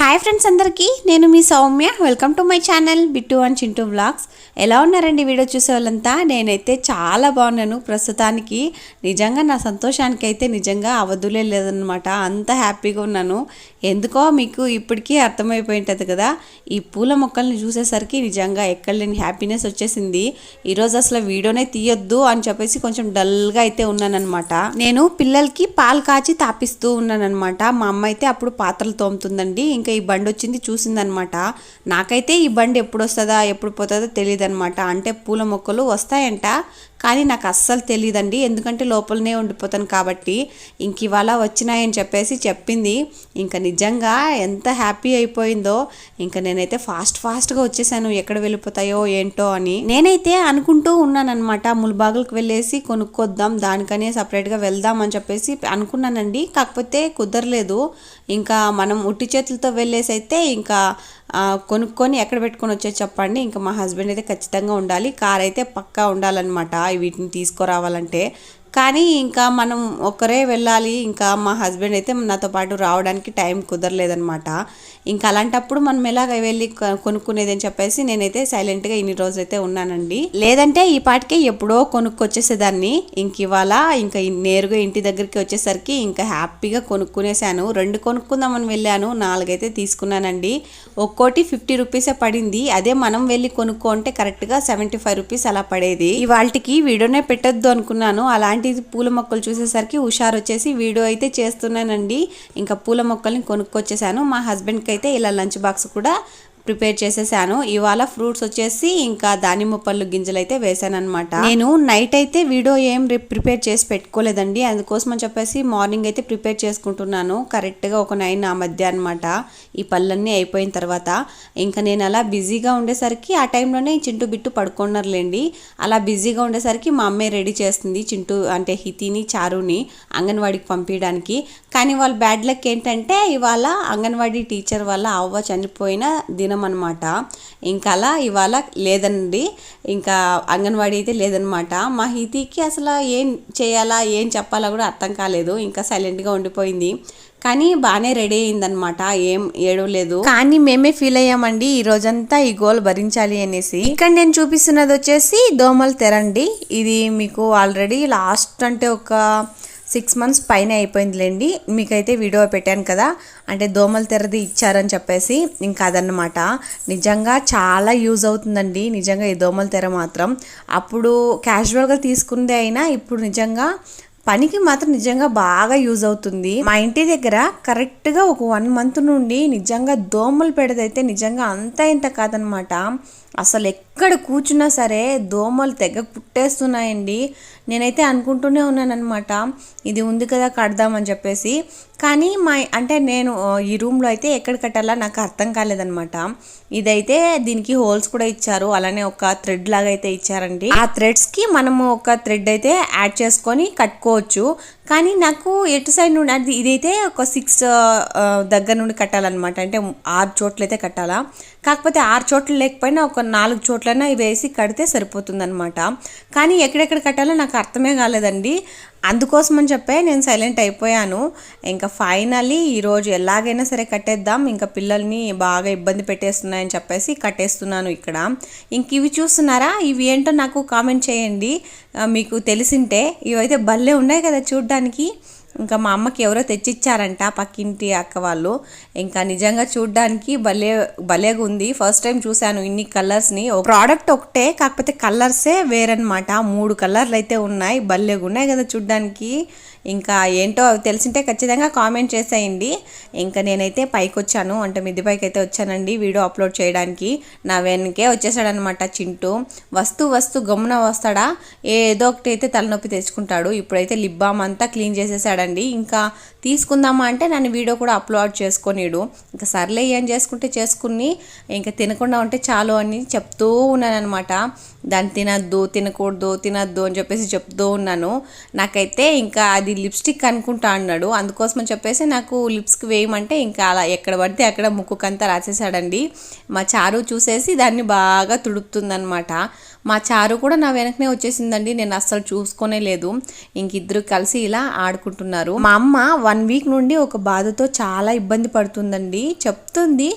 Hi friends అందరికీ నేను మీ Soumya. Welcome to my channel Bittu and Chintu vlogs ఎలా ఉన్నారండి వీడియో చూసే వాళ్ళంతా నేనైతే చాలా బాగున్నాను. ప్రస్తుతానికి నిజంగా నా సంతోషానికి అయితే నిజంగా అవధులే లేదనమాట అంత హ్యాపీగా ఉన్నాను. ఎందుకో మీకు ఇప్పటికీ అర్థమైపోయింటది కదా. ఈ పూల మొక్కల్ని చూసేసరికి నిజంగా ఎక్కడ లేని హ్యాపీనెస్ వచ్చేసింది. ఈరోజు అసలు వీడియోనే తీయొద్దు అని చెప్పేసి కొంచెం డల్గా అయితే ఉన్నానమాట నేను పిల్లలకి పాలు కాచి తాపిస్తూ ఉన్నానమాట మా అమ్మ అయితే అప్పుడు పాత్రలు తోముతుందండి. ఇంకా ఈ బండి వచ్చింది చూసిందనమాట నాకైతే ఈ బండి ఎప్పుడు వస్తుందా ఎప్పుడు పోతుందో తెలియదు అనమాట అంటే పూల మొక్కలు వస్తాయంట. కానీ నాకు అస్సలు తెలియదండి ఎందుకంటే లోపలనే ఉండిపోతాను కాబట్టి ఇంక ఇవాళ వచ్చినాయని చెప్పేసి చెప్పింది. ఇంకా నిజంగా ఎంత హ్యాపీ అయిపోయిందో. ఇంకా నేనైతే ఫాస్ట్ ఫాస్ట్గా వచ్చేసాను. ఎక్కడ వెళ్ళిపోతాయో ఏంటో అని. నేనైతే అనుకుంటూ ఉన్నానన్నమాట. ముల్బాగులకు వెళ్ళేసి కొనుక్కొద్దాం. దానికనే సపరేట్గా వెళ్దాం అని చెప్పేసి అనుకున్నానండి. కాకపోతే కుదరలేదు. ఇంకా మనం ఉట్టి చేతులతో వెళ్ళేసి అయితే ఇంకా కొనుక్కొని ఎక్కడ పెట్టుకొని వచ్చే చెప్పండి. ఇంకా మా హస్బెండ్ అయితే ఖచ్చితంగా ఉండాలి. కార్ అయితే పక్కా ఉండాలన్నమాట వీటిని తీసుకురావాలంటే. కానీ ఇంకా మనం ఒక్కరే వెళ్ళాలి. ఇంకా మా హస్బెండ్ అయితే నాతో పాటు రావడానికి టైం కుదరలేదనమాట ఇంకా అలాంటప్పుడు మనం ఎలాగ వెళ్ళి కొనుక్కునేది అని చెప్పేసి నేనైతే సైలెంట్గా ఇన్ని రోజులు అయితే ఉన్నానండి. లేదంటే ఈ పాటికే ఎప్పుడో కొనుక్కొచ్చేసేదాన్ని. ఇంక ఇవాళ ఇంకా నేరుగా ఇంటి దగ్గరికి వచ్చేసరికి ఇంకా హ్యాపీగా కొనుక్కునేసాను రెండు కొనుక్కుందామని వెళ్ళాను నాలుగైతే తీసుకున్నానండి. ఒక్కోటి ఫిఫ్టీ రూపీసే పడింది. అదే మనం వెళ్ళి కొనుక్కుంటే కరెక్ట్గా సెవెంటీ ఫైవ్ రూపీస్ అలా పడేది. ఇవాళకి వీడియోనే పెట్టద్దు అనుకున్నాను. అలాంటి పూల మొక్కలు చూసేసరికి హుషారు వచ్చేసి వీడియో అయితే చేస్తున్నానండి. ఇంకా పూల మొక్కల్ని కొనుక్కొచ్చేసాను మా హస్బెండ్కి అయితే ఇలా లంచ్ బాక్స్ కూడా ప్రిపేర్ చేసేసాను. ఇవాళ ఫ్రూట్స్ వచ్చేసి ఇంకా దానిమ్మ పళ్ళు గింజలు అయితే వేసాను అనమాట నేను నైట్ అయితే వీడియో ఏం ప్రిపేర్ చేసి పెట్టుకోలేదండి. అందుకోసం అని చెప్పేసి మార్నింగ్ అయితే ప్రిపేర్ చేసుకుంటున్నాను. కరెక్ట్గా ఒక నైన్ ఆ మధ్య అనమాట ఈ పళ్ళన్నీ అయిపోయిన తర్వాత. ఇంకా నేను అలా బిజీగా ఉండేసరికి ఆ టైంలోనే చింటూ బిట్టు పడుకున్నారులేండి. అలా బిజీగా ఉండేసరికి మా అమ్మాయి రెడీ చేస్తుంది చింటూ అంటే హితిని చారుని అంగన్వాడికి పంపించడానికి. కానీ వాళ్ళ బ్యాడ్ లక్ ఏంటంటే ఇవాళ అంగన్వాడీ టీచర్ వల్ల అవ్వ చనిపోయిన దిన అనమాట ఇంకా అలా ఇవాళ లేదండి. ఇంకా అంగన్వాడీ అయితే లేదనమాట మా హితికి అసలు ఏం చేయాలా ఏం చెప్పాలా కూడా అర్థం కాలేదు. ఇంకా సైలెంట్గా ఉండిపోయింది. కానీ బాగానే రెడీ అయిందనమాట ఏం ఏడవలేదు కానీ మేమే ఫీల్ అయ్యామండి. ఈ రోజంతా ఈ గోల్ భరించాలి అనేసి. ఇక్కడ నేను చూపిస్తున్నది వచ్చేసి దోమలు తెరండి. ఇది మీకు ఆల్రెడీ లాస్ట్ అంటే ఒక సిక్స్ మంత్స్ పైన అయిపోయిందిలేండి. మీకైతే వీడియో పెట్టాను కదా అంటే దోమల తెరది ఇచ్చారని చెప్పేసి ఇంకా అదన్నమాట. నిజంగా చాలా యూజ్ అవుతుందండి నిజంగా ఈ దోమల తెర మాత్రం. అప్పుడు క్యాజువల్గా తీసుకుందే అయినా ఇప్పుడు నిజంగా పనికి మాత్రం నిజంగా బాగా యూజ్ అవుతుంది. మా ఇంటి దగ్గర కరెక్ట్గా ఒక వన్ మంత్ నుండి నిజంగా దోమలు పెడదైతే నిజంగా అంత ఇంత కాదనమాట అసలు ఎక్కడ కూర్చున్నా సరే దోమలు తెగ పుట్టేస్తున్నాయండి. నేనైతే అనుకుంటూనే ఉన్నానన్నమాట. ఇది ఉంది కదా కడదామని చెప్పేసి. కానీ మా అంటే నేను ఈ రూమ్లో అయితే ఎక్కడ కట్టాలా నాకు అర్థం కాలేదనమాట ఇదైతే దీనికి హోల్స్ కూడా ఇచ్చారు. అలానే ఒక థ్రెడ్ లాగా అయితే ఇచ్చారండి. ఆ థ్రెడ్స్కి మనము ఒక థ్రెడ్ అయితే యాడ్ చేసుకొని కట్టుకోవచ్చు. కానీ నాకు ఎటు సైడ్ నుండి అది ఇదైతే ఒక సిక్స్ దగ్గర నుండి కట్టాలన్నమాట. అంటే ఆరు చోట్లయితే కట్టాలా. కాకపోతే ఆరు చోట్ల లేకపోయినా ఒక నాలుగు చోట్లైనా వేసి కడితే సరిపోతుందనమాట కానీ ఎక్కడెక్కడ కట్టాలో నాకు అర్థమే కాలేదండి. అందుకోసం అని చెప్పే నేను సైలెంట్ అయిపోయాను. ఇంకా ఫైనలీ ఈరోజు ఎలాగైనా సరే కట్టేద్దాం. ఇంకా పిల్లల్ని బాగా ఇబ్బంది పెట్టేస్తున్నాయని చెప్పేసి కట్టేస్తున్నాను ఇక్కడ. ఇంక ఇవి చూస్తున్నారా? ఇవి ఏంటో నాకు కామెంట్ చేయండి. మీకు తెలిసింటే ఇవైతే భలే ఉన్నాయి కదా చూడ్డానికి. ఇంకా మా అమ్మకి ఎవరో తెచ్చిచ్చారంట పక్కింటి అక్క వాళ్ళు. ఇంకా నిజంగా చూడ్డానికి భలే భలేగా ఉంది ఫస్ట్ టైం చూశాను ఇన్ని కలర్స్ని. ప్రోడక్ట్ ఒకటే కాకపోతే కలర్సే వేరనమాట మూడు కలర్లు అయితే ఉన్నాయి. భలేగా ఉన్నాయి కదా చూడ్డానికి. ఇంకా ఏంటో అవి తెలిసింటే ఖచ్చితంగా కామెంట్ చేసేయండి. ఇంకా నేనైతే పైకి వచ్చాను అంటే మిద్ది పైకి అయితే వచ్చానండి వీడియో అప్లోడ్ చేయడానికి. నా వెనకే వచ్చేసాడనమాట చింటూ. వస్తూ వస్తూ గమ్మున వస్తాడా? ఏదో ఒకటి అయితే తలనొప్పి తెచ్చుకుంటాడు. ఇప్పుడైతే లిప్ బామ్ అంతా క్లీన్ చేసేసాడండి. ఇంకా తీసుకుందామా అంటే నన్ను వీడియో కూడా అప్లోడ్ చేసుకొనిడు. ఇంకా సర్లే ఏం చేసుకుంటే చేసుకుని ఇంకా తినకుండా ఉంటే చాలు అని చెప్తూ ఉన్నాను అనమాట దాన్ని తినద్దు తినకూడదు తినద్దు అని చెప్పేసి చెప్తూ ఉన్నాను. నాకైతే ఇంకా అది లిప్స్టిక్ అనుకుంటా అన్నాడు. అందుకోసం అని చెప్పేసి నాకు లిప్స్కి వేయమంటే ఇంకా అలా ఎక్కడ పడితే అక్కడ ముక్కుకంతా రాసేసాడండి మా చారు చూసేసి దాన్ని బాగా తుడుపుతుందనమాట మా చారు కూడా నా వెనకనే వచ్చేసిందండి. నేను అస్సలు చూసుకోనే లేదు. ఇంక ఇద్దరు కలిసి ఇలా ఆడుకుంటున్నారు. మా అమ్మ వన్ వీక్ నుండి ఒక బాధతో చాలా ఇబ్బంది పడుతుందండి. చెప్తుంది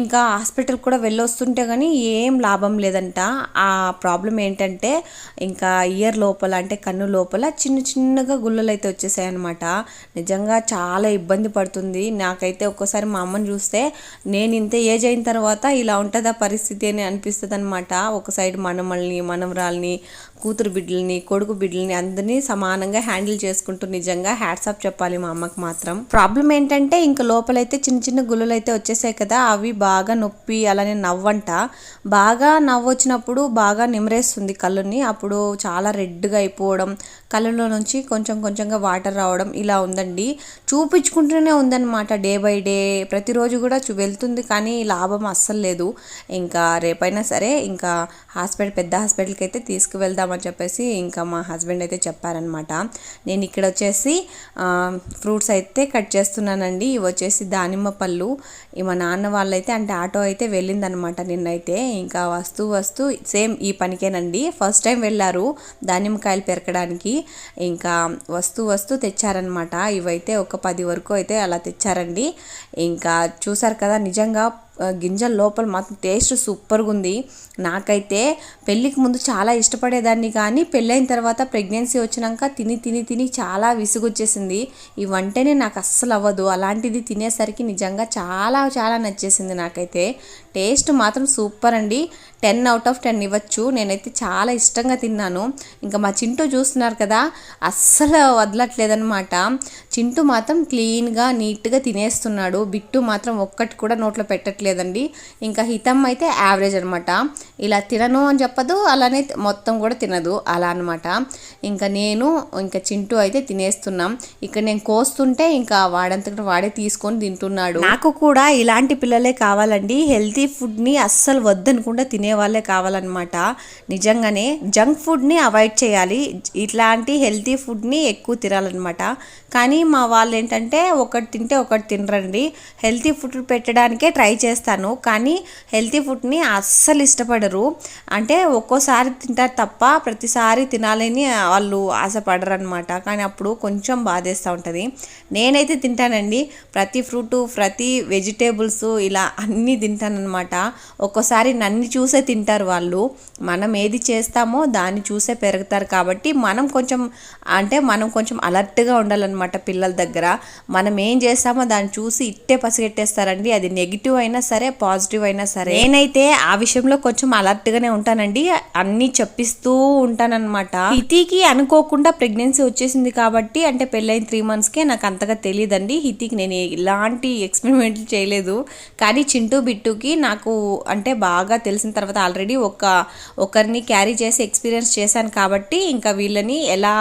ఇంకా హాస్పిటల్ కూడా వెళ్ళొస్తుంటే కానీ ఏం లాభం లేదంట. ఆ ప్రాబ్లం ఏంటంటే ఇంకా ఇయర్ లోపల అంటే కన్ను లోపల చిన్న చిన్నగా గుల్లలు అయితే వచ్చేసాయి అనమాట నిజంగా చాలా ఇబ్బంది పడుతుంది. నాకైతే ఒక్కోసారి మా అమ్మని చూస్తే నేను ఇంత ఏజ్ అయిన తర్వాత ఇలా ఉంటుందా పరిస్థితి అని అనిపిస్తుంది అనమాట ఒక సైడ్ మనమల్ని మనవరాల్ని కూతురు బిడ్డల్ని కొడుకు బిడ్డల్ని అందరినీ సమానంగా హ్యాండిల్ చేసుకుంటూ నిజంగా హ్యాట్సాప్ చెప్పాలి మా అమ్మకి మాత్రం. ప్రాబ్లం ఏంటంటే ఇంకా లోపలైతే చిన్న చిన్న గుళ్ళలు అయితే వచ్చేసాయి కదా అవి బాగా నొప్పి అలానే నవ్వంట. బాగా నవ్వు వచ్చినప్పుడు బాగా నిమరేస్తుంది కళ్ళుని అప్పుడు చాలా రెడ్గా అయిపోవడం కళ్ళలో నుంచి కొంచెం కొంచెంగా వాటర్ రావడం ఇలా ఉందండి. చూపించుకుంటూనే ఉందన్నమాట డే బై డే. ప్రతిరోజు కూడా చూ వెళ్తుంది కానీ లాభం అస్సలు లేదు. ఇంకా రేపైనా సరే ఇంకా హాస్పిటల్ పెద్ద హాస్పిటల్కి అయితే తీసుకువెళ్దామని చెప్పేసి ఇంకా మా హస్బెండ్ అయితే చెప్పారనమాట నేను ఇక్కడ వచ్చేసి ఫ్రూట్స్ అయితే కట్ చేస్తున్నానండి. ఇవి వచ్చేసి దానిమ్మ పళ్ళు. మా నాన్న వాళ్ళైతే అంటే ఆటో అయితే వెళ్ళిందనమాట నిన్నైతే. ఇంకా వస్తూ వస్తూ సేమ్ ఈ పనికేనండి. ఫస్ట్ టైం వెళ్ళారు దానిమ్మకాయలు పెరకడానికి. ఇంకా వస్తూ వస్తూ తెచ్చారనమాట ఇవైతే ఒక పది వరకు అయితే అలా తెచ్చారండి. ఇంకా చూసారు కదా నిజంగా గింజల లోపల మాత్రం టేస్ట్ సూపర్గా ఉంది నాకైతే పెళ్ళికి ముందు చాలా ఇష్టపడేదాన్ని కానీ పెళ్ళైన తర్వాత ప్రెగ్నెన్సీ వచ్చినాక తిని తిని తిని చాలా విసుగొచ్చేసింది. ఈ వంటనే నాకు అస్సలు అవ్వదు. అలాంటిది తినేసరికి నిజంగా చాలా చాలా నచ్చేసింది నాకైతే. టేస్ట్ మాత్రం సూపర్ అండి టెన్ అవుట్ ఆఫ్ టెన్ ఇవ్వచ్చు. నేనైతే చాలా ఇష్టంగా తిన్నాను. ఇంకా మా చింటూ చూస్తున్నారు కదా అస్సలు వదలట్లేదనమాట చింటూ మాత్రం క్లీన్గా నీట్గా తినేస్తున్నాడు. బిట్టు మాత్రం ఒక్కటి కూడా నోట్లో లేదండి ఇంకా హితం అయితే యావరేజ్ అనమాట ఇలా తినను అని చెప్పదు అలానే మొత్తం కూడా తినదు. అలా అనమాట ఇంకా నేను ఇంకా చింటూ అయితే తినేస్తున్నాం. ఇక్కడ నేను కోస్తుంటే ఇంకా వాడంతట వాడే తీసుకొని తింటున్నాడు. నాకు కూడా ఇలాంటి పిల్లలే కావాలండి. హెల్తీ ఫుడ్ని అస్సలు వద్దనుకుంటే తినే వాళ్ళే కావాలన్నమాట. నిజంగానే జంక్ ఫుడ్ని అవాయిడ్ చేయాలి. ఇట్లాంటి హెల్తీ ఫుడ్ని ఎక్కువ తినాలన్నమాట. కానీ మా వాళ్ళు ఏంటంటే ఒకటి తింటే ఒకటి తినరండి. హెల్తీ ఫుడ్ పెట్టడానికే ట్రై చేస్తాను. కానీ హెల్తీ ఫుడ్ని అస్సలు ఇష్టపడరు. అంటే ఒక్కోసారి తింటారు తప్ప ప్రతిసారి తినాలని వాళ్ళు ఆశపడరు అనమాట కానీ అప్పుడు కొంచెం బాధేస్తూ ఉంటుంది. నేనైతే తింటానండి. ప్రతి ఫ్రూటు ప్రతి వెజిటేబుల్స్ ఇలా అన్నీ తింటానమాట ఒక్కోసారి నన్ను చూసే తింటారు వాళ్ళు. మనం ఏది చేస్తామో దాన్ని చూసే పెరుగుతారు కాబట్టి మనం కొంచెం అంటే మనం కొంచెం అలర్ట్గా ఉండాలన్నమాట పిల్లల దగ్గర. మనం ఏం చేస్తామో దాన్ని చూసి ఇట్టే పసిగెట్టేస్తారండి. అది నెగిటివ్ అయినా సరే పాజిటివ్ అయినా సరే. నేనైతే ఆ విషయంలో కొంచెం అలర్ట్గానే ఉంటానండి. అన్ని చెప్పిస్తూ ఉంటానన్నమాట. హితికి అనుకోకుండా ప్రెగ్నెన్సీ వచ్చేసింది కాబట్టి అంటే పెళ్ళైన త్రీ మంత్స్కే నాకు అంతగా తెలియదండి హితికి నేను ఇలాంటి ఎక్స్పెరిమెంట్లు చేయలేదు. కానీ చింటూ బిట్టుకి నాకు అంటే బాగా తెలిసిన తర్వాత ఆల్రెడీ ఒక ఒకరిని క్యారీ చేసి ఎక్స్పీరియన్స్ చేశాను కాబట్టి ఇంకా వీళ్ళని ఎలా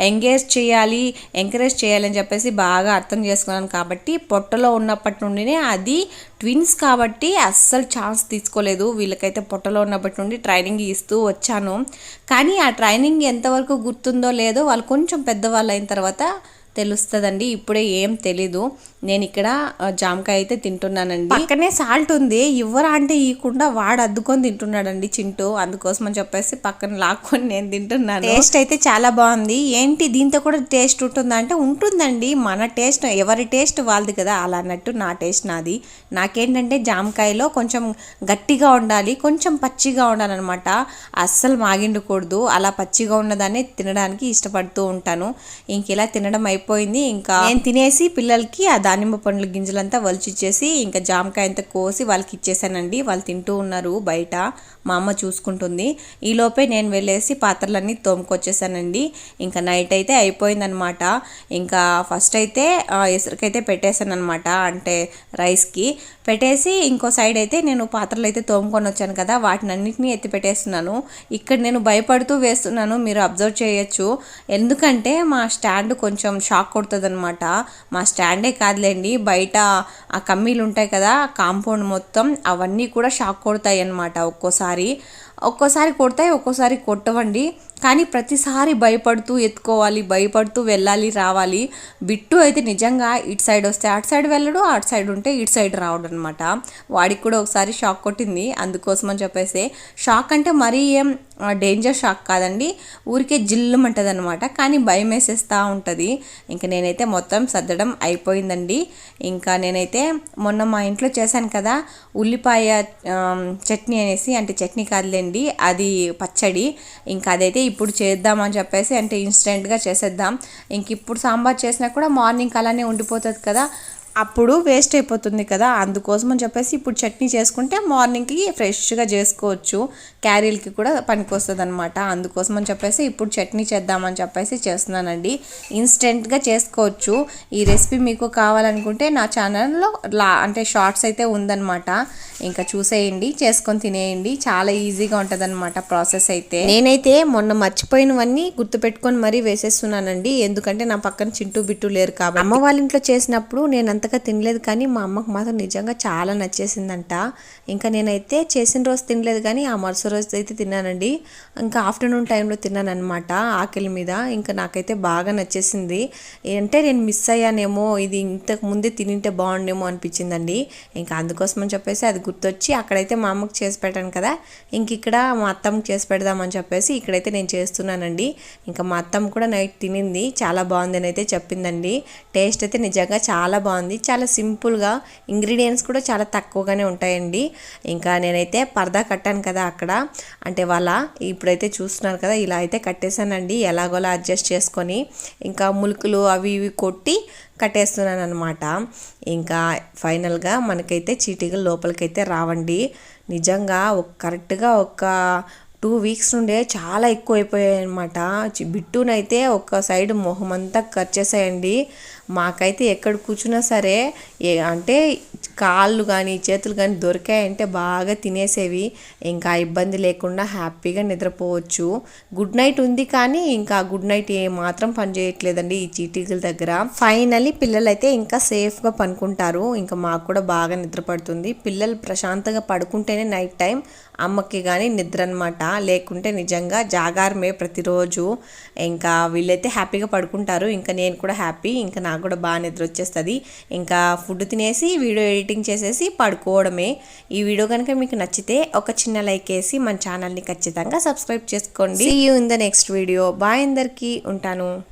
ఎంగేజ్ చేయాలి ఎంకరేజ్ చేయాలని చెప్పేసి బాగా అర్థం చేసుకున్నాను కాబట్టి పొట్టలో ఉన్నప్పటి నుండినే అది ట్విన్స్ కాబట్టి అస్సలు ఛాన్స్ తీసుకోలేదు. వీళ్ళకైతే పొట్టలో ఉన్నప్పటి నుండి ట్రైనింగ్ ఇస్తూ వచ్చాను. కానీ ఆ ట్రైనింగ్ ఎంతవరకు గుర్తుందో లేదో వాళ్ళు కొంచెం పెద్దవాళ్ళు అయిన తర్వాత తెలుస్తుందండి. ఇప్పుడే ఏం తెలీదు. నేను ఇక్కడ జామకాయ అయితే తింటున్నానండి. పక్కనే సాల్ట్ ఉంది. ఇవ్వరా అంటే ఇవ్వకుండా వాడు అద్దుకొని తింటున్నాడండి చింటూ. అందుకోసం అని చెప్పేసి పక్కన లాక్కొని నేను తింటున్నాను. టేస్ట్ అయితే చాలా బాగుంది. ఏంటి దీంతో కూడా టేస్ట్ ఉంటుందా అంటే ఉంటుందండి. మన టేస్ట్ ఎవరి టేస్ట్ వాళ్ళది కదా. అలా అన్నట్టు నా టేస్ట్ నాది. నాకేంటంటే జామకాయలో కొంచెం గట్టిగా ఉండాలి కొంచెం పచ్చిగా ఉండాలన్నమాట. అస్సలు మాగిండకూడదు. అలా పచ్చిగా ఉన్నదాన్ని తినడానికి ఇష్టపడుతూ ఉంటాను. ఇంక ఇలా తినడం అయిపోయింది. ఇంకా నేను తినేసి పిల్లలకి ఆ దానిమ్మ పండ్ల గింజలంతా వలిచిచ్చేసి ఇంకా జామకాయ అంతా కోసి వాళ్ళకి ఇచ్చేసానండి వాళ్ళు తింటూ ఉన్నారు బయట. మా అమ్మ చూసుకుంటుంది. ఈలోపే నేను వెళ్ళేసి పాత్రలన్నీ తోముకొచ్చేసానండి. ఇంకా నైట్ అయితే అయిపోయిందనమాట ఇంకా ఫస్ట్ అయితే ఎసరికైతే పెట్టేశాను అనమాట అంటే రైస్కి. పెట్టేసి ఇంకో సైడ్ అయితే నేను పాత్రలు అయితే తోముకొని వచ్చాను కదా వాటిని అన్నింటినీ ఎత్తి పెట్టేస్తున్నాను. ఇక్కడ నేను భయపడుతూ వేస్తున్నాను మీరు అబ్జర్వ్ చేయొచ్చు. ఎందుకంటే మా స్టాండ్ కొంచెం షాక్ కొడుతుంది అనమాట మా స్టాండే కాదు కాదులేండి బయట ఆ కమ్మీలు ఉంటాయి కదా కాంపౌండ్ మొత్తం అవన్నీ కూడా షాక్ కొడతాయి అన్నమాట ఒక్కోసారి. ఒక్కోసారి కొడతాయి ఒక్కోసారి కొట్టవండి. కానీ ప్రతిసారి భయపడుతూ ఎత్తుకోవాలి భయపడుతూ వెళ్ళాలి రావాలి. బిట్టు అయితే నిజంగా ఇటు సైడ్ వస్తే అటు సైడ్ వెళ్ళడు అటు సైడ్ ఉంటే ఇటు సైడ్ రావడం అనమాట వాడికి కూడా ఒకసారి షాక్ కొట్టింది. అందుకోసమని చెప్పేసి షాక్ అంటే మరీ ఏం డేంజర్ షాక్ కాదండి. ఊరికే జిల్లుమంటుంది అనమాట కానీ భయం వేసేస్తూ ఉంటుంది. ఇంకా నేనైతే మొత్తం సర్దడం అయిపోయిందండి. ఇంకా నేనైతే మొన్న మా ఇంట్లో చేశాను కదా ఉల్లిపాయ చట్నీ అనేసి అంటే చట్నీ కాదులేండి అది పచ్చడి. ఇంకా అదైతే ఇప్పుడు చేద్దామని చెప్పేసి అంటే ఇన్స్టెంట్గా చేసేద్దాం. ఇంక ఇప్పుడు సాంబార్ చేసినా కూడా మార్నింగ్ అలానే ఉండిపోతుంది కదా. అప్పుడు వేస్ట్ అయిపోతుంది కదా. అందుకోసం అని చెప్పేసి ఇప్పుడు చట్నీ చేసుకుంటే మార్నింగ్కి ఫ్రెష్గా చేసుకోవచ్చు. క్యారీలకి కూడా పనికొస్తుంది అనమాట అందుకోసం అని చెప్పేసి ఇప్పుడు చట్నీ చేద్దామని చెప్పేసి చేస్తున్నానండి. ఇన్స్టెంట్గా చేసుకోవచ్చు. ఈ రెసిపీ మీకు కావాలనుకుంటే నా ఛానల్లో లా అంటే షార్ట్స్ అయితే ఉందన్నమాట. ఇంకా చూసేయండి చేసుకొని తినేయండి. చాలా ఈజీగా ఉంటుంది ప్రాసెస్ అయితే. నేనైతే మొన్న మర్చిపోయినవన్నీ గుర్తుపెట్టుకొని మరీ వేసేస్తున్నానండి. ఎందుకంటే నా పక్కన చింటూ బిట్టు లేరు కాబట్టి. అమ్మ వాళ్ళ ఇంట్లో చేసినప్పుడు నేను అంతగా తినలేదు కానీ మా అమ్మకు మాత్రం నిజంగా చాలా నచ్చేసిందంట. ఇంకా నేనైతే చేసిన రోజు తినలేదు కానీ ఆ మరుసటి రోజు అయితే తిన్నానండి. ఇంకా ఆఫ్టర్నూన్ టైంలో తిన్నానమాట ఆకలి మీద. ఇంకా నాకైతే బాగా నచ్చేసింది. అంటే నేను మిస్ అయ్యానేమో ఇది ఇంతకు ముందే తినింటే బాగుండేమో అనిపించిందండి. ఇంకా అందుకోసమని చెప్పేసి అది గుర్తొచ్చి అక్కడైతే మా అమ్మకి చేసి పెట్టాను కదా ఇంక ఇక్కడ మా అత్తమ్మకి చేసి పెడదామని చెప్పేసి ఇక్కడైతే నేను చేస్తున్నానండి. ఇంకా మా అత్తమ్మ కూడా నైట్ తినింది చాలా బాగుందని అయితే చెప్పిందండి. టేస్ట్ అయితే నిజంగా చాలా బాగుంది. చాలా సింపుల్గా ఇంగ్రీడియంట్స్ కూడా చాలా తక్కువగానే ఉంటాయండి. ఇంకా నేనైతే పరదా కట్టాను కదా అక్కడ. అంటే వాళ్ళ ఇప్పుడైతే చూస్తున్నారు కదా ఇలా అయితే కట్టేశానండి. ఎలాగోలా అడ్జస్ట్ చేసుకొని ఇంకా ములుకులు అవి ఇవి కొట్టి కట్టేస్తున్నాను అనమాట ఇంకా ఫైనల్గా మనకైతే చీటీగలు లోపలికైతే రావండి. నిజంగా ఒక కరెక్ట్గా ఒక టూ వీక్స్ నుండే చాలా ఎక్కువ అయిపోయాయి అనమాట బిట్టునైతే ఒక సైడ్ మొహం అంతా ఖర్చేసాయండి మాకైతే ఎక్కడ కూర్చున్నా సరే ఏ అంటే కాళ్ళు కానీ చేతులు కానీ దొరికాయంటే బాగా తినేసేవి. ఇంకా ఇబ్బంది లేకుండా హ్యాపీగా నిద్రపోవచ్చు. గుడ్ నైట్ ఉంది కానీ ఇంకా గుడ్ నైట్ ఏ మాత్రం పని చేయట్లేదండి ఈ చీటీల దగ్గర. ఫైనల్లీ పిల్లలు అయితే ఇంకా సేఫ్గా పనుకుంటారు. ఇంకా మాకు కూడా బాగా నిద్ర పడుతుంది పిల్లలు ప్రశాంతంగా పడుకుంటేనే నైట్ టైం. అమ్మకి కానీ నిద్ర అనమాట లేకుంటే నిజంగా జాగారమే ప్రతిరోజు. ఇంకా వీళ్ళైతే హ్యాపీగా పడుకుంటారు. ఇంకా నేను కూడా హ్యాపీ. ఇంకా నాకు కూడా బాగా నిద్ర వచ్చేస్తుంది. ఇంకా ఫుడ్ తినేసి వీడియో ఎడిటింగ్ చేసేసి పడుకోవడమే. ఈ వీడియో కనుక మీకు నచ్చితే ఒక చిన్న లైక్ వేసి మన ఛానల్ని ఖచ్చితంగా సబ్స్క్రైబ్ చేసుకోండి. You in the next video bye అందరికీ. ఉంటాను.